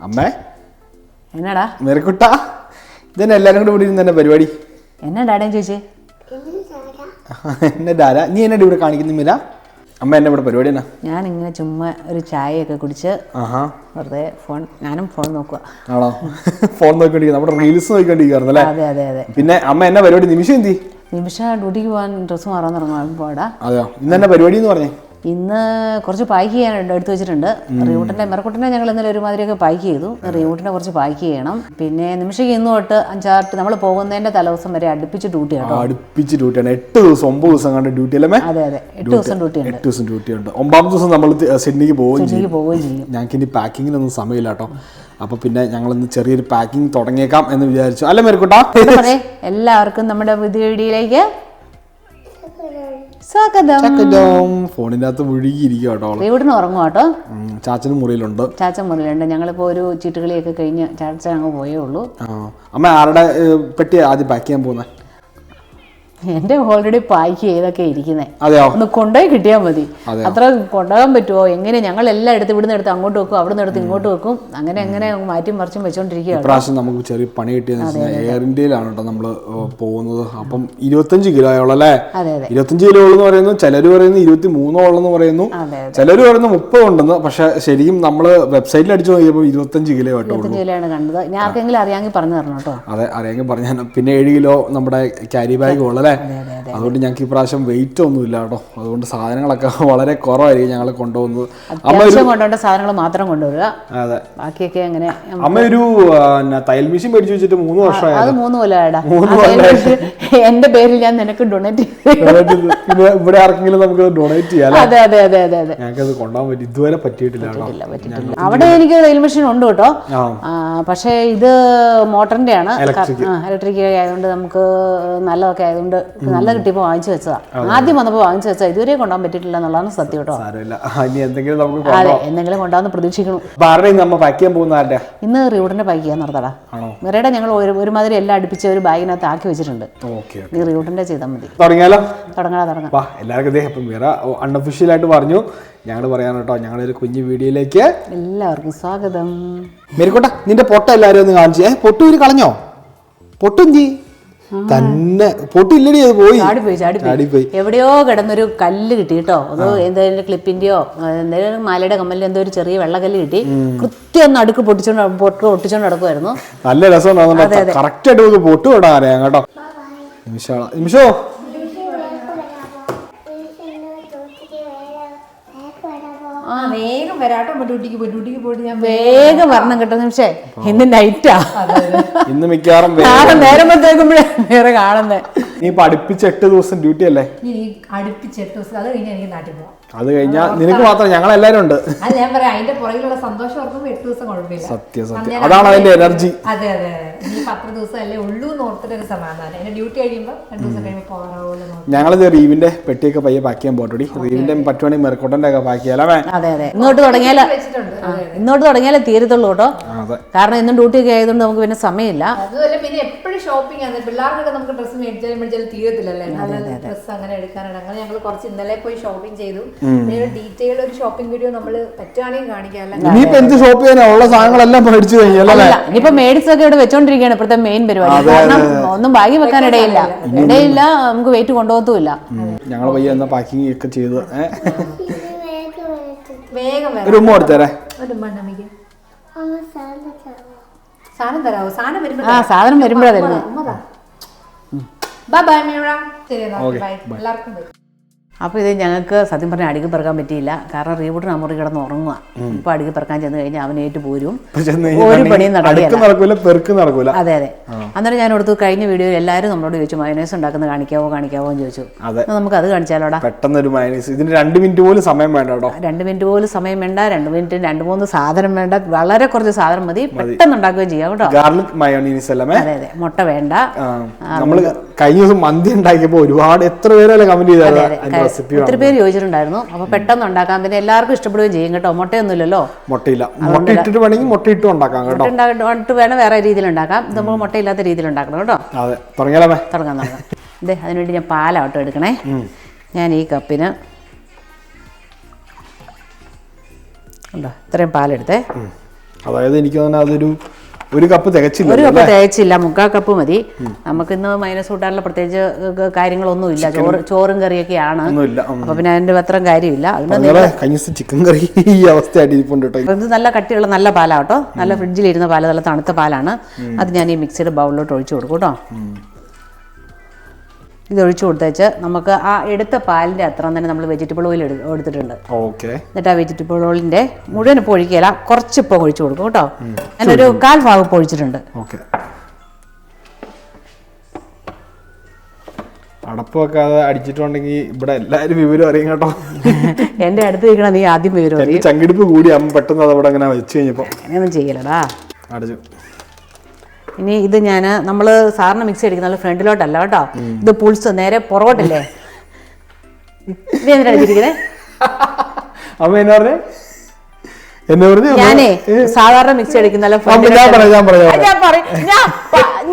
അമ്മേ? എന്നാടാ? മെറിക്കുട്ട ഇതന്നെ എല്ലാരും കൂടെ ഇവിടെ ഇരുന്ന് തന്നെ പരിപാടി. എന്നാ ഡാഡേ ചോദിച്ചേ എന്നെ ഡാര നീ എന്നെ ഇവിടെ കാണിക്കുന്നില്ല അമ്മ എന്നെ ഇവിടെ പരിപാടി എന്നാ? ഞാൻ ഇങ്ങനെ ചുമ്മാ ഒരു ചായയൊക്കെ കുടിച്ച് ആഹാ. വെറുതെ ഫോൺ ഞാനും ഫോൺ നോക്കുക ആണോ? ഫോൺ നോക്കിക്കൊണ്ടിരിക്കുന്നത് നമ്മുടെ റീൽസ് നോക്കിക്കൊണ്ടിരിക്കുന്നു അല്ലേ? അതെ അതെ അതെ. പിന്നെ അമ്മ എന്നെ പരിപാടി നിമിഷം എന്തി? നിമിഷ ഡ്യൂട്ടിക്ക് പോകാൻ ഡ്രസ്സ് മാറാൻ തുടങ്ങാൻ പോടാ. അതെയോ? ഇന്ന് എന്നെ പരിപാടി എന്ന് പറഞ്ഞേ? ഇന്ന് കുറച്ച് പാക്ക് ചെയ്യാനുണ്ട് എടുത്തു വെച്ചിട്ടുണ്ട്. റിയൂട്ടിന്റെ മെറക്കുട്ടിനെ ഞങ്ങൾ ഇന്നലെ ഒരുമാതിരിയൊക്കെ പാക്ക് ചെയ്തു. റിയൂട്ടിനെ കുറച്ച് പാക്ക് ചെയ്യണം. പിന്നെ നിമിഷയ്ക്ക് ഇന്ന് തൊട്ട് അഞ്ചാറ് നമ്മൾ പോകുന്നതിന്റെ തലേദിവസം വരെ അടുപ്പിച്ച് ഡ്യൂട്ടി ആണ് അടുപ്പിച്ച് ഡ്യൂട്ടിയാണ്. എട്ട് ദിവസം ഒമ്പത് ദിവസം കണ്ട് ഡ്യൂട്ടി അല്ലേ അതെ അതെ. എട്ട് ദിവസം ഡ്യൂട്ടി ഉണ്ട്. എട്ട് ദിവസം ഡ്യൂട്ടി ഉണ്ട്. ഒമ്പതാമത്തെ ദിവസം നമ്മൾ സിഡ്നിക്ക് പോവുകയും ചെയ്യും. സിഡ്നിക്ക് പോവുകയും ചെയ്യും. ഞങ്ങൾക്ക് ഇനി പാക്കിങ്ങിനൊന്നും സമയമില്ല കേട്ടോ. അപ്പൊ പിന്നെ ഞങ്ങളിന്ന് ചെറിയൊരു പാക്കിംഗ് തുടങ്ങിയേക്കാം എന്ന് വിചാരിച്ചു. അല്ലേ മെറിക്കുട്ടാ? എല്ലാവർക്കും നമ്മുടെ പുതിയ വീഡിയോയിലേക്ക് സ്വാഗതം. ഫോണിന്റെ അകത്ത് മുഴുകിയിരിക്കും കേട്ടോ. റിയൂട്ടിന് ഉറങ്ങും കേട്ടോ. ചാച്ചന് മുറിയിലുണ്ട്. ചാച്ച മുറിയിലുണ്ട്. ഞങ്ങളിപ്പോ ഒരു ചീട്ടുകളിയൊക്കെ കഴിഞ്ഞ് ചാച്ച അങ്ങ് പോയേ ഉള്ളൂ. അമ്മ ആരുടെ പെട്ടി ആദ്യം പാക്ക് ചെയ്യാൻ പോകുന്നത് എന്റെ ഓൾറെഡി പാക്ക് ചെയ്തൊക്കെ ഇരിക്കുന്നത് ഒന്ന് കൊണ്ടുപോയി കിട്ടിയാൽ മതി. അത്ര കൊണ്ടുപോകാൻ പറ്റുമോ എങ്ങനെ ഞങ്ങൾ എല്ലാം എടുത്ത് ഇവിടുന്ന് എടുത്ത് അങ്ങോട്ട് വെക്കും അവിടുന്ന് എടുത്ത് ഇങ്ങോട്ട് വെക്കും? അങ്ങനെ അങ്ങനെ മാറ്റി മറിച്ചും വെച്ചോണ്ടിരിക്കുകയാണ്. ഇപ്രാവശ്യം നമുക്ക് ചെറിയ പണി കിട്ടിയെന്ന് വെച്ചാൽ എയർ ഇന്ത്യയിലാണ് കേട്ടോ നമ്മൾ പോകുന്നത്. അപ്പം ഇരുപത്തഞ്ച് കിലോ ആയുള്ളൂ അതെ അതെ. ഇരുപത്തഞ്ച് കിലോ എന്ന് പറയുന്നു ചിലർ പറയുന്നു ഇരുപത്തി മൂന്നോളം പറയുന്നു. ചിലർ പറയുന്നു മുപ്പത് ഉണ്ടെന്ന്. പക്ഷെ ശരിക്കും നമ്മൾ വെബ്സൈറ്റിൽ അടിച്ചു നോക്കിയപ്പോൾ ഇരുപത്തഞ്ച് കിലോ കേട്ടോ കിലോയാണ് കണ്ടത്. ഞാൻ ആർക്കെങ്കിലും അറിയാമെങ്കിൽ പറഞ്ഞു തരണം കേട്ടോ. അതെ അറിയാമെങ്കിൽ പറഞ്ഞു പിന്നെ ഏഴ് കിലോ നമ്മുടെ ക്യാരി ബാഗ് ഉള്ളല്ലേ? Nada. അതുകൊണ്ട് ഞങ്ങൾക്ക് ഇപ്രാവശ്യം വെയിറ്റ് ഒന്നും ഇല്ല കേട്ടോ. അതുകൊണ്ട് സാധനങ്ങളൊക്കെ വളരെ കുറവായിരിക്കും ഞങ്ങൾ കൊണ്ടുപോകുന്നത്. അത്യാവശ്യം കൊണ്ടുപോകേണ്ട സാധനങ്ങൾ മാത്രം കൊണ്ടുവരിക. അതെ. ബാക്കിയൊക്കെ അങ്ങനെ അമ്മ ഒരു തയ്യൽ മെഷീൻ മേടിച്ചു വെച്ചിട്ട് മൂന്ന് വർഷമായി? അത് മൂന്ന് കൊല്ലമായിടാ എന്റെ പേരിൽ ഞാൻ നിനക്ക് ഡൊണേറ്റ് ഇവിടെ ആർക്കെങ്കിലും നമുക്ക് ഡൊണേറ്റ് ചെയ്യാം അതെ അതെ അതെ അതെ അതെ. അത് കൊണ്ടുപോകാൻ പറ്റി. ഇതുവരെ പറ്റിയിട്ടില്ല പറ്റിയിട്ടില്ല അവിടെ എനിക്ക് തയ്യൽ മെഷീൻ ഉണ്ട് കേട്ടോ. പക്ഷേ ഇത് മോട്ടറിന്റെ ആണ്. ഇലക്ട്രിക് ആയതുകൊണ്ട് നമുക്ക് നല്ലതൊക്കെ ആയതുകൊണ്ട് നല്ല കിട്ടിയപ്പോൾ വാങ്ങിച്ചു വെച്ചതാ. ആദ്യം വന്നപ്പോൾ വാങ്ങിച്ചു വെച്ചാൽ ഇതുവരെ കൊണ്ടുപോകാൻ പറ്റിയിട്ടില്ല എന്നുള്ളതാണ് സത്യം കേട്ടോ. എന്തെങ്കിലും നമുക്ക് അതെ എന്തെങ്കിലും കൊണ്ടാന്ന് പ്രതീക്ഷിക്കണം ഇന്ന് റിയൂട്ടിന്റെ പാക്ക് ചെയ്യാൻ നടത്തടാ മിറയുടെ ഞങ്ങൾ ഒരു ഒരുമാതിരി എല്ലാം അടുപ്പിച്ച് ഒരു ബാഗിനകത്ത് ആക്കി വെച്ചിട്ടുണ്ട്. നീ റിയൂട്ടിന്റെ ചെയ്താൽ മതി. തുടങ്ങിയാലോ? തുടങ്ങാ തുടങ്ങാം. എല്ലാവർക്കും വേറെ അൺഒഫീഷ്യൽ ആയിട്ട് പറഞ്ഞു. ഞങ്ങൾ പറയാൻ കേട്ടോ ഞങ്ങളുടെ ഒരു കുഞ്ഞു വീഡിയോയിലേക്ക്. എല്ലാവർക്കും സ്വാഗതം. മേരിക്കോട്ടെ നിന്റെ പൊട്ട എല്ലാവരും ഒന്ന് കാണിച്ചേ. ഏ പൊട്ടു ഇവർ കളഞ്ഞോ? പൊട്ടുന്തി തന്നെ പൊട്ടില്ലടി അത് പോയി. ചാടിപ്പോയി എവിടെയോ കിടന്നൊരു കല്ല് കിട്ടി കേട്ടോ. അത് എന്തെങ്കിലും ക്ലിപ്പിന്റെയോ എന്തെങ്കിലും മാലയുടെ കമ്മലിൽ എന്തോ ഒരു ചെറിയ വെള്ളക്കല്ല് കിട്ടി. കൃത്യം ഒന്ന് അടുക്ക് പൊട്ടിച്ചോണ്ട് പൊട്ട് ഒട്ടിച്ചോണ്ട് നടക്കുമായിരുന്നു നല്ല രസം കറക്റ്റ് ആയിട്ട് പൊട്ട് വിടാൻ അറിയാം കേട്ടോ. നിമിഷോ നിമിഷോ? ആ വേഗം വരാട്ടോ. ഡ്യൂട്ടിക്ക് പോയി ഡ്യൂട്ടിക്ക് പോയിട്ട് ഞാൻ വേഗം വരണം കേട്ടോ നിമിഷേ. ഇന്ന് നൈറ്റാ ഇന്ന് മിക്കവാറും നാളെ നേരം വന്നേക്കുമ്പോഴേ വേറെ കാണുന്നേ. നീ ഇപ്പൊ അടുപ്പിച്ച് എട്ട് ദിവസം ഡ്യൂട്ടി അല്ലേ? നീ അടുപ്പിച്ച് എട്ട് ദിവസം അത് കഴിഞ്ഞാൽ എനിക്ക് നാട്ടിൽ പോവാം. അത് കഴിഞ്ഞാൽ നിനക്ക് മാത്രം ഞങ്ങൾ എല്ലാവരും ഉണ്ട് ഞാൻ പറയാം അതിന്റെ പുറകിലുള്ള സന്തോഷം ഓർക്കുമ്പോൾ എട്ട് ദിവസം കുഴപ്പമില്ല. സത്യം സത്യം. അതാണ് അതിന്റെ എനർജി അതെ അതെ അതെ. ഇനി പത്ത് ദിവസം അല്ലേ ഉള്ളൂ എന്ന് ഓർത്തിട്ട് ഒരു സമാധാനം. എന്റെ ഡ്യൂട്ടി കഴിയുമ്പോൾ രണ്ട് ദിവസം കഴിയുമ്പോൾ ഓർത്ത്. ഞങ്ങളിത് റീവിന്റെ പെട്ടിയൊക്കെ പയ്യെ പാക്ക് ചെയ്യാൻ പോട്ടോടി റീവിന്റെ പറ്റുവാണെങ്കിൽ മെറക്കോട്ടന്റെ ഒക്കെ പാക്ക് ചെയ്യാലേ അതെ അതെ. ഇങ്ങോട്ട് ആ, ഇങ്ങോട്ട് തുടങ്ങിയാലേ തീരത്തുള്ളൂ കേട്ടോ. അതെ. കാരണം ഇന്നും ഡ്യൂട്ടി ഒക്കെ ആയതുകൊണ്ട് നമുക്ക് പിന്നെ സമയമില്ല. അതുപോലെ പിന്നെ എപ്പോഴും ഷോപ്പിംഗ് ആണ്. പിള്ളേർക്കൊക്കെ നമുക്ക് ഡ്രസ്സ് മേടിച്ചാലും മേടിച്ചാലും തീരത്തില്ലല്ലേ? നല്ല ഡ്രസ്സ് അങ്ങനെ എടുക്കാനാണ്. അങ്ങനെ ഞങ്ങൾ കുറച്ച് ഇന്നലെ പോയി ഷോപ്പിംഗ് ചെയ്തു. ഡീറ്റെയിൽ ഒരു ഷോപ്പിംഗ് വീഡിയോ നമ്മൾ പറ്റുവാണെങ്കിൽ കാണിക്കാം. അല്ല ഇനിയിപ്പോ എന്ത് ഷോപ്പ് ചെയ്യാനാ? ഉള്ള സാധനങ്ങളെല്ലാം മേടിച്ചു കഴിഞ്ഞല്ലേ ഇനിയിപ്പോ മേടിച്ചൊക്കെ ഇവിടെ വെച്ചോണ്ടിരിക്കുകയാണ് ഇപ്പോഴത്തെ മെയിൻ പരിപാടി. കാരണം ഒന്നും ബാഗി വെക്കാൻ ഇടയില്ല. ഇടയില്ല. നമുക്ക് വെയിറ്റ് കൊണ്ടുപോകത്തുമില്ല. ഞങ്ങൾ പയ്യ എന്നാ പാക്കിംഗ് ഒക്കെ ചെയ്ത്? വേഗം ഒരു ഉമ്മ കൊടുത്തേരെ. സാധനം തരാവോ? സാധനം വരുമ്പോ ആ സാധനം വരുമ്പോഴാ തരുന്നത് ബൈ ബൈ മീറ ശരി എല്ലാവർക്കും അപ്പോൾ ഇത് ഞങ്ങൾക്ക് സത്യം പറഞ്ഞാൽ അടുക്കി പെറുക്കാൻ പറ്റിയില്ല. കാരണം റീബൂട്ടിന് അമുറി കിടന്ന് ഉറങ്ങുക ഇപ്പോൾ അടുക്കി പെറുക്കാൻ ചെന്ന് കഴിഞ്ഞാൽ അവനേറ്റ് പോരും. ഒരു കഴിഞ്ഞാൽ പണിയും നടക്കുകയില്ല. അടുക്ക് നടക്കൂല പെറുക്ക് അതെ അതെ. അന്നേരം ഞാൻ എടുത്തു കഴിഞ്ഞ വീഡിയോയിൽ എല്ലാവരും നമ്മളോട് ചോദിച്ചു മയോനൈസ് ഉണ്ടാക്കുന്നത് കാണിക്കാവോ കാണിക്കാവോ? എന്ന് ചോദിച്ചു. നമുക്ക് അത് കാണിച്ചാലോടാ. പെട്ടെന്ന് ഒരു ഇതിന് രണ്ട് മിനിറ്റ് പോലും സമയം വേണ്ട രണ്ട് മിനിറ്റ് പോലും സമയം വേണ്ട രണ്ട് മിനിറ്റ് രണ്ട് മൂന്ന് സാധനം വേണ്ട. വളരെ കുറച്ച് സാധനം മതി. പെട്ടെന്ന് ഉണ്ടാക്കുകയും ചെയ്യാം കേട്ടോ. ഗാർലിക് മയോണീസ് അല്ലേ അതെ അതെ. മുട്ട വേണ്ട. നമ്മൾ കഴിഞ്ഞ ദിവസം മന്തി ഉണ്ടാക്കിയപ്പോ ഒരുപാട് എത്ര പേരല്ലേ കമന്റ് റെസിപ്പി ഒത്തിരി പേര് ചോദിച്ചിട്ടുണ്ടായിരുന്നു. അപ്പൊ പെട്ടെന്ന് ഉണ്ടാക്കാം. പിന്നെ എല്ലാവർക്കും ഇഷ്ടപ്പെടുകയും ചെയ്യും കേട്ടോ. മുട്ടയൊന്നുമില്ലല്ലോ? മുട്ടയില്ല. മുട്ട ഇട്ടിട്ട് വേണമെങ്കിൽ മുട്ട ഇട്ട് ഉണ്ടാക്കാം കേട്ടോ. ഉണ്ടാക്കിട്ട് വേണം വേറെ രീതിയിൽ ഉണ്ടാക്കാം. നമ്മൾ മുട്ടയില്ലാത്ത രീതിയിൽ ഉണ്ടാക്കണം കേട്ടോ. അതെ. തുടങ്ങിയാലേ? തുടങ്ങാൻ തുടങ്ങാം. അതെ അതിനുവേണ്ടി ഞാൻ പാലാവട്ടോ എടുക്കണേ. ഞാൻ ഈ കപ്പിന് ഉണ്ടോ ഇത്രയും പാലെടുത്തേ. അതായത് എനിക്ക് തന്നെ അതൊരു ഒരു കപ്പ് തികച്ചില്ല ഒരു കപ്പ് തികച്ചില്ല. മുക്കാൽ കപ്പ് മതി. നമുക്ക് നമുക്കിന്ന് മൈനസ് കൂട്ടാനുള്ള പ്രത്യേകിച്ച് കാര്യങ്ങളൊന്നും ഇല്ല ചോറ് ചോറും കറിയൊക്കെയാണ്. അപ്പൊ പിന്നെ അതിന്റെ അത്ര കാര്യമില്ല. അതുകൊണ്ട് ചിക്കൻ കറി ഈ അവസ്ഥയായിട്ട് ഇരിപ്പുണ്ട് കേട്ടോ. ഇത് നല്ല കട്ടിയുള്ള നല്ല പാലാട്ടോ നല്ല ഫ്രിഡ്ജിലിരുന്ന പാല നല്ല തണുത്ത പാലാണ്. അത് ഞാൻ ഈ മിക്സിയുടെ ബൗളിലോട്ട് ഒഴിച്ചു കൊടുക്കും കേട്ടോ. ഇത് ഒഴിച്ചു കൊടുത്തേച്ച് നമുക്ക് ആ എടുത്ത പാലിന്റെ അത്ര തന്നെ നമ്മൾ വെജിറ്റബിൾ ഓയിൽ എടുത്തിട്ടുണ്ട്. ഓക്കെ. എന്നിട്ട് ആ വെജിറ്റബിൾ ഓയിലിന്റെ മുഴുവൻ ഇപ്പോൾ ഒഴിക്കുകയില്ല കുറച്ച് ഇപ്പോൾ ഒഴിച്ചു കൊടുക്കും കേട്ടോ. ഞാനൊരു കാൽ ഭാഗം ഇപ്പോൾ ഒഴിച്ചിട്ടുണ്ട്. ഓക്കെ. അടപ്പ് വെക്കാതെ അടിച്ചിട്ടുണ്ടെങ്കിൽ ഇവിടെ എല്ലാവരും വിവരം അറിയും കേട്ടോ. എന്റെ അടുത്ത് നിൽക്കണ നീ ആദ്യം വിവരം അറിയും. ചങ്കിടിപ്പ് കൂടി അമ്മ പെട്ടെന്ന് അതവിടെ അങ്ങനെ വെച്ച് കഴിഞ്ഞപ്പോൾ അങ്ങനെയൊന്നും ചെയ്യലടാ. അടച്ചു. ഇനി ഇത് ഞാൻ നമ്മൾ സാറിന് മിക്സി അടിക്കുന്ന ഫ്രണ്ടിലോട്ടല്ല കേട്ടോ. ഇത് പുൾസ് നേരെ പുറകോട്ടല്ലേ? അമ്മ എന്നാ പറഞ്ഞേ? എന്നെ പറഞ്ഞു ഞാനേ സാധാരണ മിക്സി അടിക്കുന്ന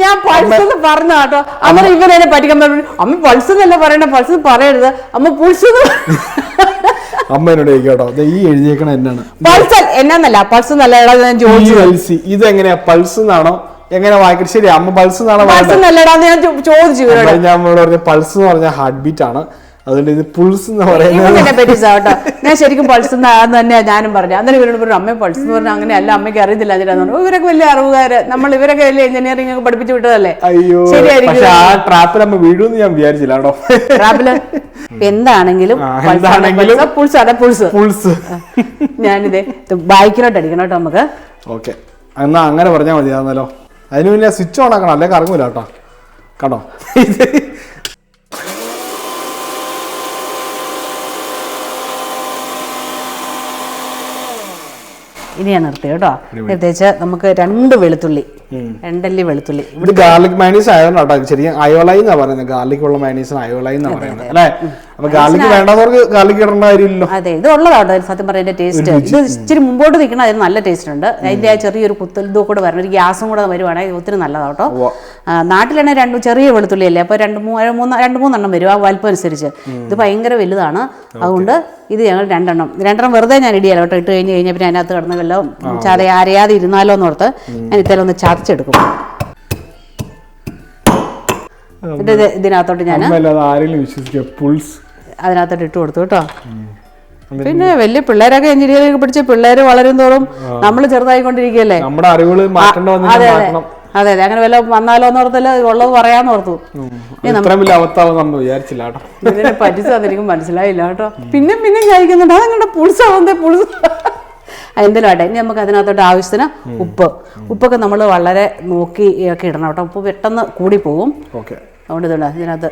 ഞാൻ പൾസ് പറഞ്ഞ കേട്ടോ. അമ്മ ഇവൻ എന്നെ പറ്റിക്കാൻ പറഞ്ഞു അമ്മ പൾസ് എന്നല്ല പറയണ പൾസ് പറയരുത്. അമ്മ പുൾസ് അമ്മ എന്നോട് ചോദിക്കും ദേ ഈ എഴുതിയേക്കണ എന്നാണ്? പൾസ് എന്നാന്നല്ല പൾസ് നല്ല ഞാൻ ചോദിച്ചു. ഇത് എങ്ങനെയാ പൾസ് എന്നാണോ? എങ്ങനെ വായിക്കട്ടെ ശരി അമ്മ പൾസ് എന്നാണ് ഞാൻ ചോദിച്ചു ഞാൻ പറഞ്ഞ പൾസ് എന്ന് പറഞ്ഞ ഹാർട്ട് ബീറ്റ് ആണ്. അതുകൊണ്ട് ഇത് പുൾസ് എന്ന് പറയുന്നത് എന്നെ കേട്ടോ. ഞാൻ ശരിക്കും പൾസ് എന്നാന്ന് തന്നെ ഞാനും പറഞ്ഞു. അന്നേരം ഇവരോട് പറഞ്ഞു അമ്മ പൾസ് എന്ന് പറഞ്ഞാൽ അങ്ങനെ അല്ല അമ്മയ്ക്ക് അറിയത്തില്ല അതിന്റെ പറഞ്ഞു. ഇവരൊക്കെ വലിയ അറിവുകാര്. നമ്മൾ ഇവരൊക്കെ വലിയ എഞ്ചിനീയറിംഗ് ഒക്കെ പഠിപ്പിച്ചു വിട്ടതല്ലേ? അയ്യോ ആ ട്രാപ്പിൽ അമ്മ വീഴുമെന്ന് ഞാൻ വിചാരിച്ചില്ല ട്രാപ്പിൽ എന്താണെങ്കിലും പുൾസ് അതെ പുൾസ് പുൾസ് ഞാനിത് ബൈക്കിലോട്ട് അടിക്കണം കേട്ടോ നമുക്ക്. ഓക്കെ എന്നാ അങ്ങനെ പറഞ്ഞാൽ മതിയാന്നല്ലോ അതിന് പിന്നെ സ്വിച്ച് ഓൺ ആക്കണം. അല്ലേ കറങ്ങൂല കേട്ടോ. കണ്ടോ? ഇത് ഇനി ഞാൻ നിർത്തി കേട്ടോ. പ്രത്യേകിച്ച് നമുക്ക് രണ്ട് വെളുത്തുള്ളി. രണ്ടല്ലി വെളുത്തുള്ളി. ഇത് ഗാർലിക് മയണീസ് ആയതുകൊണ്ടാണ് ശരിക്കും അയോളൈ എന്നാ പറയുന്നത്. ഗാർലിക് ഉള്ള മയണീസിന് അയോളൈ എന്നാ പറയുന്നത്. അല്ലേ? അപ്പൊ ഗാർലിക് വേണ്ടാത്തവർക്ക് ഗാർലിക് ഇടേണ്ട കാര്യമില്ലല്ലോ. അതെ ഇത് ഉള്ളതാട്ടോ സത്യം പറയുന്ന ടേസ്റ്റ് ഇത് ഇച്ചിരി മുമ്പോട്ട് നിൽക്കണം അതിന് നല്ല ടേസ്റ്റ് ഉണ്ട്. അതിന്റെ ആ ചെറിയൊരു കുത്തൽ ഇതും കൂടെ വരണം. ഒരു ഗ്യാസും കൂടെ വരുവാണെങ്കിൽ ഒത്തിരി നല്ലതാട്ടോ. നാട്ടിലാണെങ്കിൽ രണ്ട് ചെറിയ വെളുത്തുള്ളി അല്ലേ അപ്പോൾ രണ്ട് മൂന്ന് മൂന്ന് രണ്ട് മൂന്നെണ്ണം വരും ആ വലുപ്പം അനുസരിച്ച്. ഇത് ഭയങ്കര വലുതാണ്. അതുകൊണ്ട് ഇത് ഞങ്ങൾ രണ്ടെണ്ണം. രണ്ടെണ്ണം വെറുതെ ഞാൻ ഇടിയാലോ കേട്ടോ. ഇട്ട് കഴിഞ്ഞ് കഴിഞ്ഞാൽ പിന്നെ അതിനകത്ത് കിടന്ന് വല്ലതും ചാതെ അരയാതെ ഇരുന്നാലോ എന്നോർത്ത്. ഞാൻ ഇത്തരം ഒന്ന് ചതച്ചെടുക്കും ഇത് ഇതിനകത്തോട്ട് ഞാൻ അതിനകത്തോട്ട് ഇട്ട് കൊടുത്തു കേട്ടോ. പിന്നെ വലിയ പിള്ളേരൊക്കെ എഞ്ചിനീയറിംഗ് പഠിച്ച പിള്ളേര് വളരും തോറും നമ്മൾ ചെറുതായിക്കൊണ്ടിരിക്കുകയല്ലേ? നമ്മുടെ അറിവുകൾ അതെ അതെ. അതെ അതെ. അങ്ങനെ വല്ല വന്നാലോ എന്ന് ഓർത്തല്ല ഉള്ളത് പറയാന്ന് ഓർത്തു. വിചാരിച്ചില്ല ഇതിനെ പറ്റിച്ചത് മനസ്സിലായില്ല കേട്ടോ. പിന്നെ പിന്നെ കഴിക്കുന്നുണ്ട് അതങ്ങോട്ട് പുളിസാവുന്നേ പുളിസ് എന്തെങ്കിലും ആട്ടെ. ഇനി നമുക്ക് അതിനകത്തോട്ട് ആവശ്യത്തിന് ഉപ്പ്. ഉപ്പൊക്കെ നമ്മൾ വളരെ നോക്കി ഒക്കെ ഇടണം കേട്ടോ. ഉപ്പ് പെട്ടെന്ന് കൂടി പോകും അതുകൊണ്ട് ഇതുണ്ട്. ഇതിനകത്ത്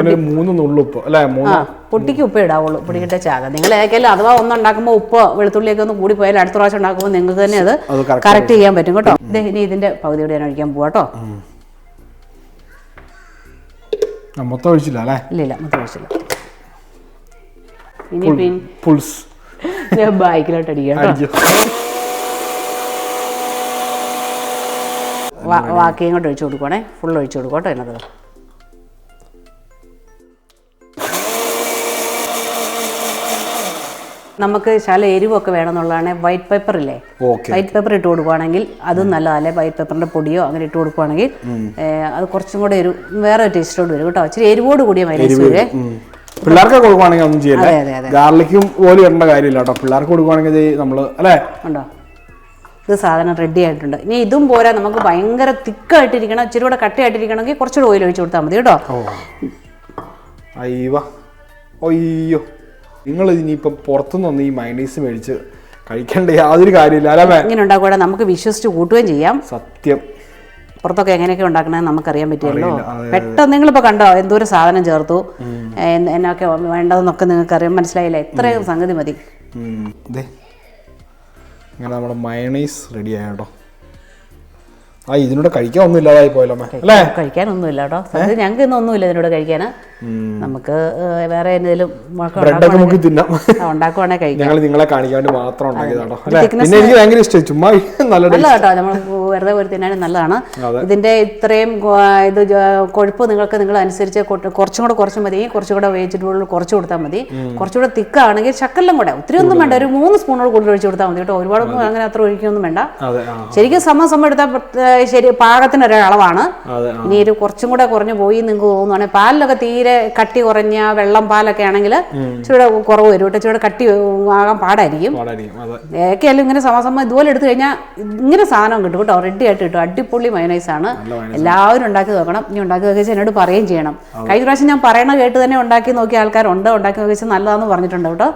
ഒരു മൂന്ന് നുള്ളുപ്പ് അല്ലെ? പൊട്ടിക്ക് ഉപ്പ് ഇടാവുള്ളൂ. പൊടിക്കിട്ട ചാക. നിങ്ങൾ ഏതെങ്കിലും അഥവാ ഒന്നുണ്ടാക്കുമ്പോൾ ഉപ്പ് വെളുത്തുള്ളിയൊക്കെ ഒന്ന് കൂടി പോയാൽ അടുത്ത പ്രാവശ്യം ഉണ്ടാക്കുമ്പോൾ നിങ്ങൾക്ക് തന്നെ അത് കറക്റ്റ് ചെയ്യാൻ പറ്റും കേട്ടോ. ഇനി ഇതിന്റെ പകുതിയോടെ ഞാൻ ഒഴിക്കാൻ പോവാ കേട്ടോ. ആ, മൊത്തം ഒഴിച്ചില്ല അല്ലേ? ഇല്ല ഇല്ല മൊത്തം ഒഴിച്ചില്ല. ഇനി പിന്നെ ഞാൻ ബൈക്കിലോട്ട് അടിക്കാം കേട്ടോ കൊണ്ട് ഇങ്ങോട്ട് ഒഴിച്ചു കൊടുക്കണേ ഫുൾ ഒഴിച്ചു കൊടുക്കട്ടോ എന്നത് നമുക്ക് ശല എരിവൊക്കെ വേണമെന്നുള്ളതാണ് വൈറ്റ് പേപ്പർ ഇല്ലേ? വൈറ്റ് പേപ്പർ ഇട്ട് കൊടുക്കുവാണെങ്കിൽ അതും നല്ലതല്ലേ? വൈറ്റ് പേപ്പറിന്റെ പൊടിയോ അങ്ങനെ ഇട്ട് കൊടുക്കുവാണെങ്കിൽ അത് കുറച്ചും കൂടെ ഒരു വേറെ ടേസ്റ്റോട് വരും കേട്ടോ. ഇച്ചിരി എരിവോട് കൂടിയ മൈനസ് വരെ പിള്ളേർക്ക് കൊടുക്കുവാണെങ്കിൽ ഒന്നും ചെയ്യില്ല? ഗാർലിക്കും പോലും ഇടേണ്ട കാര്യമില്ല കേട്ടോ. പിള്ളേർക്ക് കൊടുക്കുവാണെങ്കിൽ നമ്മൾ നമ്മൾ അല്ലേ? ഉണ്ടോ? ഇത് സാധനം റെഡി ആയിട്ടുണ്ട്. ഇനി ഇതും പോരാ. നമുക്ക് ഭയങ്കര തിക്കായിട്ടിരിക്കണം ഇച്ചിരി കൂടെ കട്ടിയായിട്ടിരിക്കണമെങ്കിൽ കുറച്ചുകൂടെ ഓയിൽ ഒഴിച്ചു കൊടുത്താൽ മതി കേട്ടോ. അയ്യോ അയ്യോ. നിങ്ങൾ ഇനിയിപ്പം പുറത്തുനിന്ന് ഈ മൈനീസ് മേടിച്ച് കഴിക്കേണ്ട യാതൊരു കാര്യമില്ല അല്ലേ? ഇങ്ങനെ ഉണ്ടാക്കുക നമുക്ക് വിശ്വസിച്ച് കൂട്ടുകയും ചെയ്യാം. സത്യം. പുറത്തൊക്കെ എങ്ങനെയൊക്കെ ഉണ്ടാക്കണമെന്ന് നമുക്കറിയാൻ പറ്റിയല്ലോ. പെട്ടെന്ന് നിങ്ങളിപ്പോൾ കണ്ടോ എന്തോരം സാധനം ചേർത്തു. എന്നൊക്കെ വേണ്ടതെന്നൊക്കെ നിങ്ങൾക്ക് അറിയാൻ മനസ്സിലായില്ല എത്രയും സംഗതി മതി. ഇങ്ങനെ നമ്മുടെ മയണൈസ് റെഡി ആയ ആ ഇതിനോട് കഴിക്കാൻ ഒന്നും ഇല്ലാതായി പോയല്ലോ അല്ലേ അല്ലേ? കഴിക്കാനൊന്നുമില്ല കേട്ടോ സത്യത്തിൽ ഞങ്ങൾക്ക് ഇന്ന് ഒന്നുമില്ല ഇതിനോട് കഴിക്കാൻ നമുക്ക് വേറെ എന്തെങ്കിലും നമുക്ക് തിന്നാം. ഉണ്ടാക്കുവാണെങ്കിൽ കഴിക്കാം. ഞങ്ങൾ നിങ്ങളെ കാണിക്കാൻ വേണ്ടി മാത്രം ഉണ്ടാക്കിയതാട്ടോ. പിന്നെ എനിക്ക് ഭയങ്കര ഇഷ്ടമായി ചുമ്മാ നല്ല കേട്ടോ നമ്മൾ വെറുതെ തിന്നാനും നല്ലതാണ്. ഇതിന്റെ ഇത്രയും ഇത് കൊഴുപ്പ് നിങ്ങൾക്ക് നിങ്ങൾ അനുസരിച്ച് കുറച്ചും കൂടെ കുറച്ച് മതി. കുറച്ചും കൂടെ വെജിറ്റബിൾ കുറച്ച് കൊടുത്താൽ മതി. കുറച്ചുകൂടെ തിക്കാണെങ്കിൽ ശക്കലം കൂടെ. ഒത്തിരി ഒന്നും വേണ്ട. ഒരു മൂന്ന് സ്പൂണോട് കൂടുതൽ ഒഴിച്ചു കൊടുത്താൽ മതി കേട്ടോ. ഒരുപാടൊന്നും അങ്ങനെ അത്ര ഒഴിക്കൊന്നും വേണ്ട. ശരിക്കും സമ സമയം എടുത്താൽ ശരി പാകത്തിന് ഒരളവാണ്. ഇനി ഒരു കുറച്ചും കൂടെ കുറഞ്ഞു പോയി നിങ്ങൾക്ക് തോന്നുവാണെങ്കിൽ പാലിലൊക്കെ തീരെ കട്ടി കുറഞ്ഞ വെള്ളം പാലൊക്കെ ആണെങ്കിൽ ഇച്ചിരി കുറവ് വരും കേട്ടോ. ഇച്ചിരി കട്ടി ആകാൻ പാടായിരിക്കും. ഏക്കെയല്ലോ ഇങ്ങനെ സമയം ഇങ്ങനെ സമാസമം ഇതുപോലെ എടുത്തു കഴിഞ്ഞാൽ ഇങ്ങനെ സാധനം കിട്ടും കേട്ടോ. റെഡി ആയിട്ട് കിട്ടും. അടിപൊളി മയനൈസ് ആണ്. എല്ലാവരും ഉണ്ടാക്കി നോക്കണം. ഇനി ഉണ്ടാക്കി നോക്കിയാൽ എന്നോട് പറയുകയും ചെയ്യണം. കഴിഞ്ഞ പ്രാവശ്യം ഞാൻ പറയണ കേട്ട് തന്നെ ഉണ്ടാക്കി നോക്കിയ ആൾക്കാരുണ്ട്. ഉണ്ടാക്കി നോക്കിയാൽ നല്ലതാന്ന് പറഞ്ഞിട്ടുണ്ട് കേട്ടോ.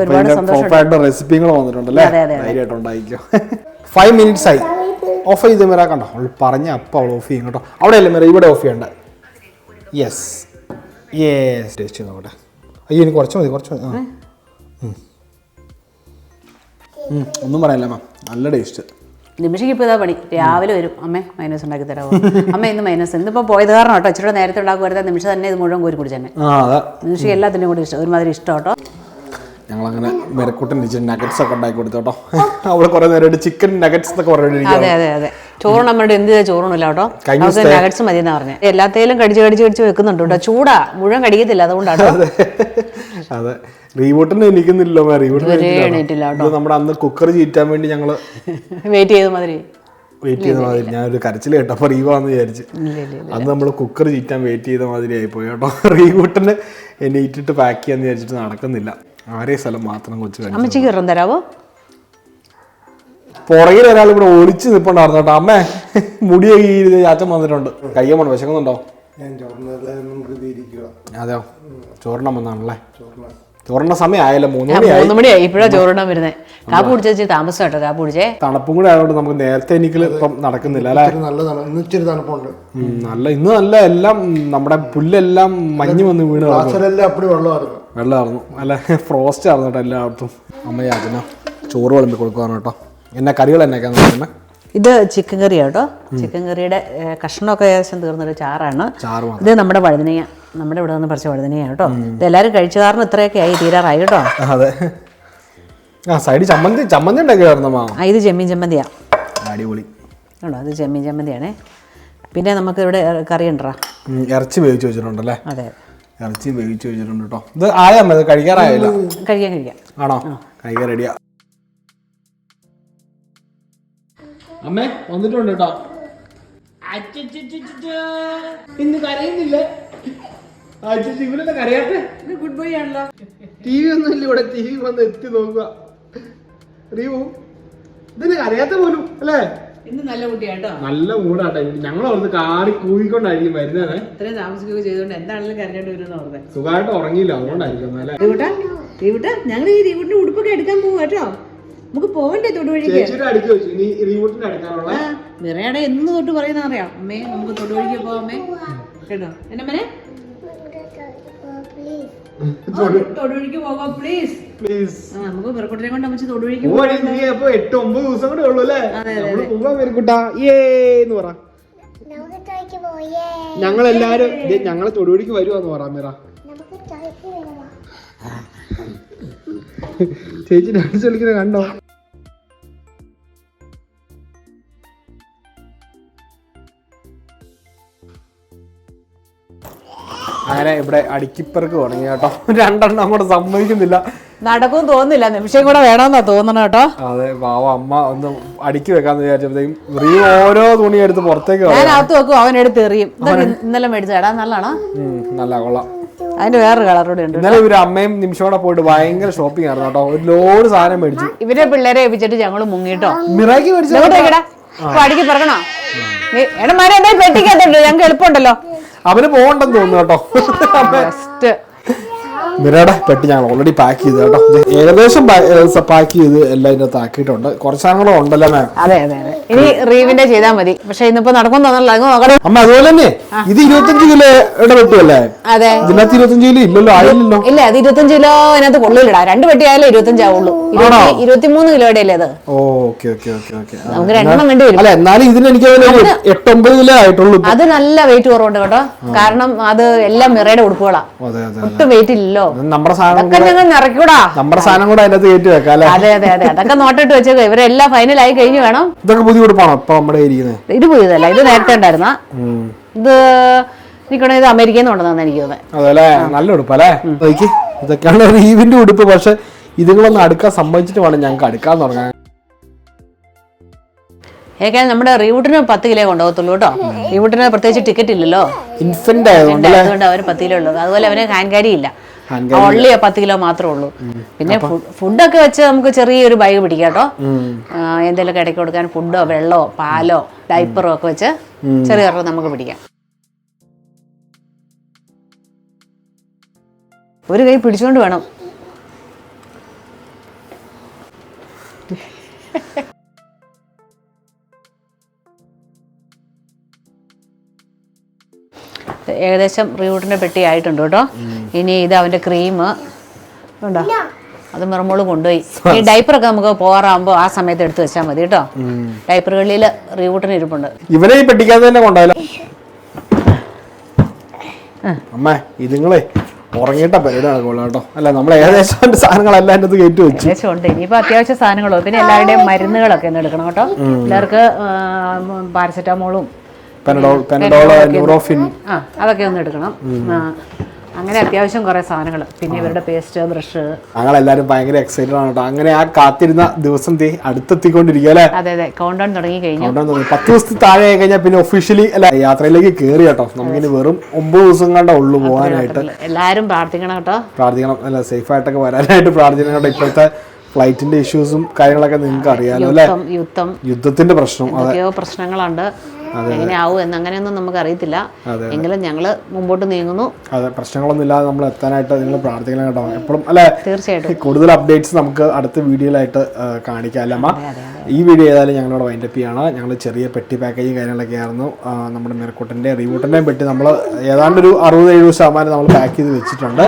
ഒരുപാട് സന്തോഷം റെസിപ്പികൾ വന്നിട്ടുണ്ടല്ലേ? ഫൈവ് മിനിറ്റ്സ് ആയി. ഓഫ് ചെയ്ത് മിറ കണ്ടോ? അവൾ പറഞ്ഞ അപ്പം അവൾ ഓഫ് ചെയ്യും കേട്ടോ. അവിടെ അല്ലേ മിറ? ഇവിടെ ഓഫ് ചെയ്യണ്ട? യെസ് യെസ് ടേസ്റ്റ് ചെയ്ത് നോക്കട്ടെ. അയ്യോ എനിക്ക് കുറച്ച് മതി കുറച്ച് മതി. ആ. ഒന്നും പറയാനില്ല മാം. നല്ല ടേസ്റ്റ് നിമിഷയ്ക്ക് ഇപ്പോൾ ഇതാ പണി. രാവിലെ വരും. അമ്മേ മൈനസ് ഉണ്ടാക്കി തരാമോ അമ്മ ഇന്ന് മൈനസ് ഇന്നിപ്പോൾ പോയത് കാരണം കേട്ടോ. ഇച്ചിരി നേരത്തെ ഉണ്ടാക്കുമായിരുന്ന നിമിഷം തന്നെ ഇത് മുഴുവൻ കോരി കുടിച്ചു തന്നെ നിമിഷം എല്ലാത്തിനും കൂടി ഇഷ്ടം. ഒരുമാതിരി ഇഷ്ടം കേട്ടോ. ഞങ്ങളങ്ങനെ മെരക്കൂട്ടൻ ഇച്ചിരി നഗറ്റ്സ് ഒക്കെ ഉണ്ടാക്കി കൊടുത്തോട്ടോ അവൾ കുറെ നേരം ചിക്കൻ നഗറ്റ്സ് എന്നൊക്കെ പറഞ്ഞിരിക്കുക അതെ അതെ അതെ. ചോറ് നമ്മുടെ എന്ത് ചെയ്താൽ ചോറൊന്നുമില്ല കേട്ടോ. നഗറ്റ്സ് മതി എന്നാ പറഞ്ഞത് എല്ലാത്തേലും കടിച്ച് കടിച്ച് കടിച്ച് വെക്കുന്നുണ്ട് കേട്ടോ. ചൂടാ. മുഴുവൻ കടിക്കത്തില്ല അതുകൊണ്ടാണ് അതെ. റീബോട്ടിന് ഇത് നമ്മുടെ അന്ന് കുക്കർ ചീറ്റാൻ വേണ്ടി ഞങ്ങൾ വെയിറ്റ് ചെയ്ത മാതിരി. വെയിറ്റ് ചെയ്ത മാതിരി. ഒരു കരച്ചിൽ കേട്ടപ്പോ റീവാന്ന് വിചാരിച്ചു. അന്ന് നമ്മൾ കുക്കർ ചീറ്റാൻ വെയിറ്റ് ചെയ്ത മാതിരി ആയിപ്പോയി കേട്ടോ. റീബോട്ടിന് എന്നെ ഇട്ടിട്ട് പാക്ക് ചെയ്യാന്ന് വിചാരിച്ചിട്ട് നടക്കുന്നില്ല. ആരേ സ്ഥലം മാത്രം കൊച്ചു കഴിഞ്ഞു അമ്മച്ചിക്ക് ഇറം തരാവോ? പുറകിൽ ഒരാൾ ഇവിടെ ഒളിച്ച് നിൽപ്പുണ്ടായിരുന്നു കേട്ടോ. അമ്മേ മുടിയൊക്കെ ഈ ചാച്ചൻ വന്നിട്ടുണ്ട്. കയ്യമ്മണ് വിശക്കുന്നുണ്ടോ? ഞാൻ ചോറിനെല്ലാം നമുക്ക് തിരിക്കുക അതെയോ? ചോറിനാൻ വന്നാണല്ലേ ചോറിന്റെ സമയം ആയല്ലോ മൂന്ന് മണിയായി. മൂന്ന് മണിയായി. ഇപ്പോഴാ ചോറിടാൻ വരുന്നത് കാപ്പ് കുടിച്ചു താമസം കേട്ടോ കാപ്പ് കുടിച്ചേ. തണുപ്പും കൂടെ ആയതുകൊണ്ട് നമുക്ക് നേരത്തെ എനിക്ക് ഇപ്പം നടക്കുന്നില്ല അല്ലേ? നല്ല നല്ലതാണ് ഇന്ന് ഇച്ചിരി തണുപ്പുണ്ട്. നല്ല ഇന്ന് നല്ല എല്ലാം നമ്മുടെ പുല്ലെല്ലാം മഞ്ഞ് വന്ന് വീണ് അപ്പടി വെള്ളമായിരുന്നു. വെള്ളമായിരുന്നു അല്ല? ഫ്രോസ്റ്റ് ആയിരുന്നു കേട്ടോ എല്ലായിടത്തും. അമ്മയാ ചോറ് വിളമ്പി കൊടുക്കുവാണ് കേട്ടോ. എന്നാ കറികൾ എന്നൊക്കെയാണ് പറയുന്നത് ഇത് ചിക്കൻ കറിയാണ് കേട്ടോ. ചിക്കൻ കറിയുടെ കഷ്ണമൊക്കെ ഏകദേശം തീർന്നൊരു ചാറാണ്. ഇത് നമ്മുടെ വഴുതനയ നമ്മുടെ ഇവിടെ നിന്ന് പറിച്ച വഴുതനയാണ് കേട്ടോ. ഇത് എല്ലാവരും കഴിച്ച കാരണം ഇത്രയൊക്കെ ആയി തീരാറായി കേട്ടോ. അതെ. ആ സൈഡ് ചമ്മന്തി ചമ്മന്തി ഉണ്ടാക്കിയായിരുന്നു മാ ആ ഇത് ചെമ്മീൻ ചമ്മന്തിയാ. അടിപൊളി. കേട്ടോ അത് ചെമ്മീൻ ചമ്മന്തിയാണേ. പിന്നെ നമുക്ക് ഇവിടെ കറി ഉണ്ടോ? ഇറച്ചി വേവിച്ച് വെച്ചിട്ടുണ്ടല്ലേ? അതെ. ഇറച്ചി വേവിച്ച് വെച്ചിട്ടുണ്ട് കേട്ടോ. ഇത് ആയാ മതി കഴിക്കാറായില്ല. കഴിക്കാൻ കഴിക്കാം. ആണോ? കഴിക്കാൻ റെഡിയാ അമ്മേ വന്നിട്ടുണ്ട് കേട്ടോ. ഇന്ന് കരയുന്നില്ല. ഇവരെന്താ കരയാട്ടെ ഗുഡ് ബൈ ആണല്ലോ ടി വി ഒന്നും ഇല്ല ഇവിടെ ടി വി വന്ന് എത്തി നോക്കുക. റീവു ഇതിന് കരയാത്ത പോലും അല്ലേ? ഇന്ന് നല്ല കുട്ടിയാട്ടോ നല്ല മൂടാട്ടെ. ഞങ്ങൾ അവിടുന്ന് കാറി കൂവിക്കൊണ്ടായിരിക്കും വരുന്നത്. ഇത്രയും താമസിക്കുകയോ ചെയ്തുകൊണ്ട് എന്താണെങ്കിലും കരഞ്ഞോണ്ട് വരുമെന്ന് ഓർമ്മ സുഖമായിട്ട് ഉറങ്ങിയില്ല അതുകൊണ്ടായിരിക്കും അല്ലേ? റീവിട്ടാ റീവിട്ടാ ഞങ്ങൾ ഈ റീവിട്ടിന്റെ ഉടുപ്പൊക്കെ എടുക്കാൻ പോകും കേട്ടോ. നമുക്ക് പോവണ്ടേ തൊടുവഴിക്ക് നിറയുടെ എന്ന് തൊട്ട് പറയുന്ന അറിയാം. അമ്മേ നമുക്ക് തൊടുവഴിക്ക് അമ്മേ കേട്ടോ? എന്നെ മനെ? തൊടുവഴിക്ക് പോകാം പ്ലീസ് പ്ലീസ് നമുക്ക് പെറക്കുട്ടിനെ കൊണ്ട് അമ്മച്ച് തൊടുവഴിക്ക് എട്ട് ഒമ്പത് ദിവസം കൂടെ ഉള്ളൂ അല്ലേ? പറ. ഞങ്ങൾ എല്ലാരും ഞങ്ങളെ തൊടുപിടിക്ക് വരുവാന്ന് പറ മിറ ചേച്ചി ഡാൻസ് കളിക്കുന്നത് കണ്ടോ? അങ്ങനെ ഇവിടെ അടിക്കിപ്പറക്ക് തുടങ്ങി കേട്ടോ. രണ്ടെണ്ണം അങ്ങോട്ട് സമ്മതിക്കുന്നില്ല. നടക്കും തോന്നുന്നില്ല. നിമിഷം കൂടെ വേണമെന്നാ തോന്നണം കേട്ടോ. അതെ പാവ അമ്മ ഒന്ന് അടുക്കി വെക്കാന്ന് വിചാരിച്ചപ്പോഴത്തേക്കും റീ ഓരോ തുണി എടുത്ത് പുറത്തേക്ക് ഞാൻ. അകത്ത് വെക്കും അവൻ എടുത്ത് എറിയും. ഇന്നലെ മേടിച്ചേടാ നല്ലതാണോ? നല്ല കൊള്ളാം. അതിന്റെ വേറൊരു കളർ കൂടെ ഉണ്ട് ഇന്നലെ ഇവർ അമ്മയും നിമിഷോടെ പോയിട്ട് ഭയങ്കര ഷോപ്പിംഗ് ആയിരുന്നു കേട്ടോ. ഒരു ലോഡ് സാധനം മേടിച്ചു. ഇവരെ പിള്ളേരെ ഏൽപ്പിച്ചിട്ട് ഞങ്ങൾ മുങ്ങിട്ടോ. മിറാക്കി മേടിച്ചു അടിക്ക് പറക്കണോ? എടമാരെ പെട്ടിക്കകത്തുണ്ട്. ഞങ്ങൾക്ക് എളുപ്പമുണ്ടല്ലോ. അവന് പോകണ്ടെന്ന് തോന്നുന്നു കേട്ടോ. മിറയുടെ പെട്ടി ഞങ്ങൾ ഓൾറെഡി പാക്ക് ചെയ്തു കേട്ടോ. ഏകദേശം പാക്ക് ചെയ്ത് എല്ലാം ഇതിനകത്ത് ആക്കിയിട്ടുണ്ട്. കുറച്ച് സാധനങ്ങളും ഉണ്ടല്ലോ മാം അതെ അതെ അതെ. ഇനി റീവിന്റെ ചെയ്താൽ മതി. പക്ഷെ ഇന്നിപ്പോ നടക്കും തോന്നല്ലോ അമ്മ അതുപോലെ തന്നെ ഇത് ഇരുപത്തഞ്ച് കിലോയുടെ പെട്ടുമല്ലേ അതെ. ഇതിനകത്ത് ഇരുപത്തഞ്ച് കിലോ ഇല്ലല്ലോ ആയില്ലല്ലോ. ഇല്ല അത് ഇരുപത്തഞ്ച് കിലോ അതിനകത്ത് കൊള്ളില്ലടാ. രണ്ട് പെട്ടി ആയാലും ഇരുപത്തഞ്ചാവുള്ളൂ ആവുള്ളൂ. ഇരുപത്തിമൂന്ന് കിലോയുടെ അല്ലേ അത് ഓക്കെ ഓക്കെ ഓക്കെ ഓക്കെ. നമുക്ക് രണ്ടെണ്ണം വേണ്ടി വരും. അല്ല എന്നാലും ഇതിന് എനിക്ക് എട്ടൊമ്പത് കിലോ ആയിട്ടുള്ളൂ അത് നല്ല വെയിറ്റ് കുറവുണ്ട് കേട്ടോ. കാരണം അത് എല്ലാം മിറയുടെ ഉടുപ്പുകളാ. അതെ അതെ ഒട്ടും വെയിറ്റ് ഇല്ലല്ലോ. നമ്മുടെ സാധനം ഞങ്ങൾ നിറയ്ക്കൂടാ. നമ്മുടെ സാധനം കൂടെ അതിനകത്ത് കയറ്റി വെക്കാം അല്ലേ? അതെ അതെ അതെ. അതൊക്കെ നോട്ടിട്ട് വെച്ചേക്കോ. ഇവരെല്ലാം ഫൈനലായി കഴിഞ്ഞു വേണം. ഇതൊക്കെ പുതിയ ഉടുപ്പാണോ ഇപ്പൊ നമ്മുടെ ഇരിക്കുന്നത് ഇത് പുതിയതല്ല ഇത് നേരത്തെ ഉണ്ടായിരുന്ന. ഇത് എനിക്കാണ് ഇത് അമേരിക്കയിൽ നിന്ന് കൊണ്ടുവന്നു എനിക്ക് തോന്നുന്നത് അതല്ലേ നല്ല ഉടുപ്പല്ലേ ഇതൊക്കെയാണ് റീവിന്റെ ഉടുപ്പ് പക്ഷെ ഇതുങ്ങളൊന്ന് അടുക്കാൻ സംബന്ധിച്ചിട്ട് വേണം ഞങ്ങൾക്ക് അടുക്കാൻ തുടങ്ങാൻ. ഏക്കാൻ നമ്മുടെ റീവൂട്ടിന് പത്ത് കിലോ കൊണ്ടുപോകത്തുള്ളൂ കേട്ടോ. റീവൂട്ടിന് പ്രത്യേകിച്ച് ടിക്കറ്റ് ഇല്ലല്ലോ. ഇൻഫന്റ് ആയതുകൊണ്ട് അവന് പത്ത് കിലോ ഉള്ളൂ അതുപോലെ അവന് ഹാൻഡ് ക്യാരി ഇല്ല. ഓൺലി പത്ത് കിലോ മാത്രമേ ഉള്ളൂ. പിന്നെ ഫുഡൊക്കെ വെച്ച് നമുക്ക് ചെറിയൊരു ബാഗ് പിടിക്കാം കേട്ടോ. എന്തെങ്കിലും ഇടയ്ക്ക് കൊടുക്കാൻ ഫുഡോ വെള്ളമോ പാലോ ഡൈപ്പറോ ഒക്കെ വെച്ച് ചെറിയ നമുക്ക് പിടിക്കാം. ഒരു കൈ പിടിച്ചുകൊണ്ട് വേണം. ഏകദേശം റീവൂട്ടിന്റെ പെട്ടി ആയിട്ടുണ്ട് കേട്ടോ. ഇനി ഇത് അവന്റെ ക്രീം ഉണ്ടോ അത് മിറമോൾ കൊണ്ടുപോയി. ഈ ഡൈപ്പറൊക്കെ നമുക്ക് പോകാറാകുമ്പോൾ ആ സമയത്ത് എടുത്തു വെച്ചാൽ മതി കേട്ടോ. ഡൈപ്പറുകളിൽ റീവൂട്ടിന് ഇരിപ്പുണ്ട്. ഇവനെ ഈ പെട്ടിക്കാതെ തന്നെ കൊണ്ടുപോയാലോ? അമ്മേ ഇതുങ്ങളെ ഉറങ്ങിയിട്ട കേട്ടോ. അല്ല നമ്മൾ ഏകദേശം സാധനങ്ങളെല്ലാം കയറ്റി വെച്ചു. ഏകദേശം ഉണ്ട്. ഇനിയിപ്പോൾ അത്യാവശ്യ സാധനങ്ങളോ പിന്നെ എല്ലാവരുടെയും മരുന്നുകളൊക്കെ ഒന്ന് എടുക്കണം കേട്ടോ. എല്ലാവർക്ക് പാരസെറ്റാമോളും പെനഡോൾ പെനഡോൾ ന്യൂറോഫിൻ അതൊക്കെ ഒന്ന് എടുക്കണം. അങ്ങനെ അത്യാവശ്യം കുറെ സാധനങ്ങൾ. പിന്നെ ഇവരുടെ പേസ്റ്റ് ബ്രഷ്. എല്ലാവരും ഭയങ്കര എക്സൈറ്റഡ് ആണ് കേട്ടോ. അങ്ങനെ ആ കാത്തിരുന്ന ദിവസം തീ അടുത്തെത്തിക്കൊണ്ടിരിക്കുക അല്ലേ? അതെ അതെ. കൗണ്ട് ഡൗൺ തുടങ്ങി കഴിഞ്ഞു. അതുകൊണ്ടാണ് തുടങ്ങി. പത്ത് ദിവസത്തിൽ താഴെ ആയി കഴിഞ്ഞാൽ പിന്നെ ഒഫീഷ്യലി അല്ല യാത്രയിലേക്ക് കയറി കേട്ടോ. നമുക്കിനി വെറും ഒമ്പത് ദിവസം കണ്ട ഉള്ളു പോകാനായിട്ട്. എല്ലാവരും പ്രാർത്ഥിക്കണം കേട്ടോ. പ്രാർത്ഥിക്കണം. അല്ല സേഫ് ആയിട്ടൊക്കെ വരാനായിട്ട് പ്രാർത്ഥിക്കണം കേട്ടോ. ഇപ്പോഴത്തെ ഫ്ലൈറ്റിന്റെ ഇഷ്യൂസും കാര്യങ്ങളൊക്കെ നിങ്ങൾക്ക് അറിയാലോ അല്ലേ? യുദ്ധം യുദ്ധം. യുദ്ധത്തിന്റെ പ്രശ്നം അതെ. എന്തൊക്കെയോ പ്രശ്നങ്ങളുണ്ട്. എങ്ങനെയാവും എന്ന് അങ്ങനെയൊന്നും നമുക്ക് അറിയത്തില്ല എങ്കിലും ഞങ്ങൾ മുമ്പോട്ട് നീങ്ങുന്നു. അതെ പ്രശ്നങ്ങളൊന്നും ഇല്ലാതെ നമ്മൾ എത്താനായിട്ട് നിങ്ങൾ പ്രാർത്ഥിക്കണം കേട്ടോ. എപ്പോഴും അല്ലെ? തീർച്ചയായിട്ടും. കൂടുതൽ അപ്ഡേറ്റ്സ് നമുക്ക് അടുത്ത വീഡിയോയിലായിട്ട് കാണിക്കാം അല്ലേ അമ്മ? ഈ വീഡിയോ ഏതായാലും ഞങ്ങളോട് വൈൻഡപ്പ് ചെയ്യാണ്. ഞങ്ങൾ ചെറിയ പെട്ടി പാക്കേജും കാര്യങ്ങളൊക്കെ ആയിരുന്നു. നമ്മുടെ മിറക്കൂട്ടിന്റെ റീവൂട്ടിന്റെയും പെട്ടി നമ്മൾ ഏതാണ്ട് ഒരു അറുപത് എഴുപത് ശതമാനം നമ്മൾ പാക്ക് ചെയ്ത് വെച്ചിട്ടുണ്ട്.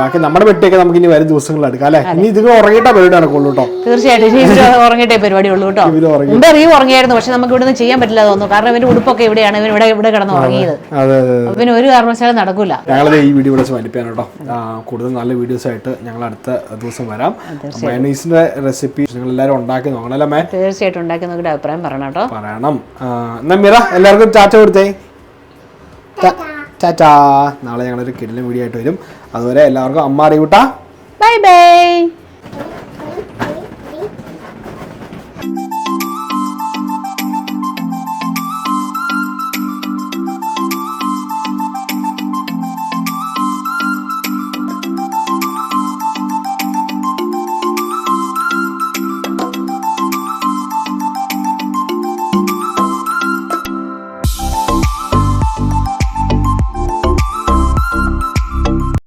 ബാക്കി നമ്മുടെ പെട്ടിയൊക്കെ നമുക്ക് ഇനി വരും ദിവസങ്ങളിൽ എടുക്കാം അല്ലേ? ഇനി ഇത് ഉറങ്ങിയിട്ടാ പരിപാടി നടക്കുള്ളൂ കേട്ടോ. തീർച്ചയായിട്ടും. ഉറങ്ങിയിട്ടേ പരിപാടി ഉള്ളൂ കേട്ടോ. ഇവർ ഉറങ്ങി. ഉറങ്ങിയായിരുന്നു പക്ഷെ നമുക്ക് ഇവിടുന്ന് ചെയ്യാൻ പറ്റില്ല തോന്നുന്നു. കാരണം ഇവന്റെ ഉടുപ്പൊക്കെ ഇവിടെയാണ് ഇവൻ ഇവിടെ ഇവിടെ കിടന്ന് ഉറങ്ങിയത്. പിന്നെ ഒരു കാരണവശാലും നടക്കൂല. ഞങ്ങളത് ഈ വീഡിയോ ഇവിടെ വലിപ്പാണ് കേട്ടോ. കൂടുതൽ നല്ല വീഡിയോസ് ആയിട്ട് ഞങ്ങൾ അടുത്ത ദിവസം വരാം. മയണീസിന്റെ റെസിപ്പി നിങ്ങൾ എല്ലാവരും ഉണ്ടാക്കി നോക്കണല്ലേ മേ? തീർച്ചയായിട്ടും ഉണ്ടാക്കി നോക്കിയിട്ട് അഭിപ്രായം പറയണം കേട്ടോ. പറയണം. എന്നാ മിറ എല്ലാവർക്കും ചാച്ച കൊടുത്തേ. ചാച്ചാ നാളെ ഞങ്ങളൊരു കിടിലൻ വീഡിയോ ആയിട്ട് വരും. അതുവരെ എല്ലാവർക്കും അമ്മ അറിയൂട്ടാ. Bye bye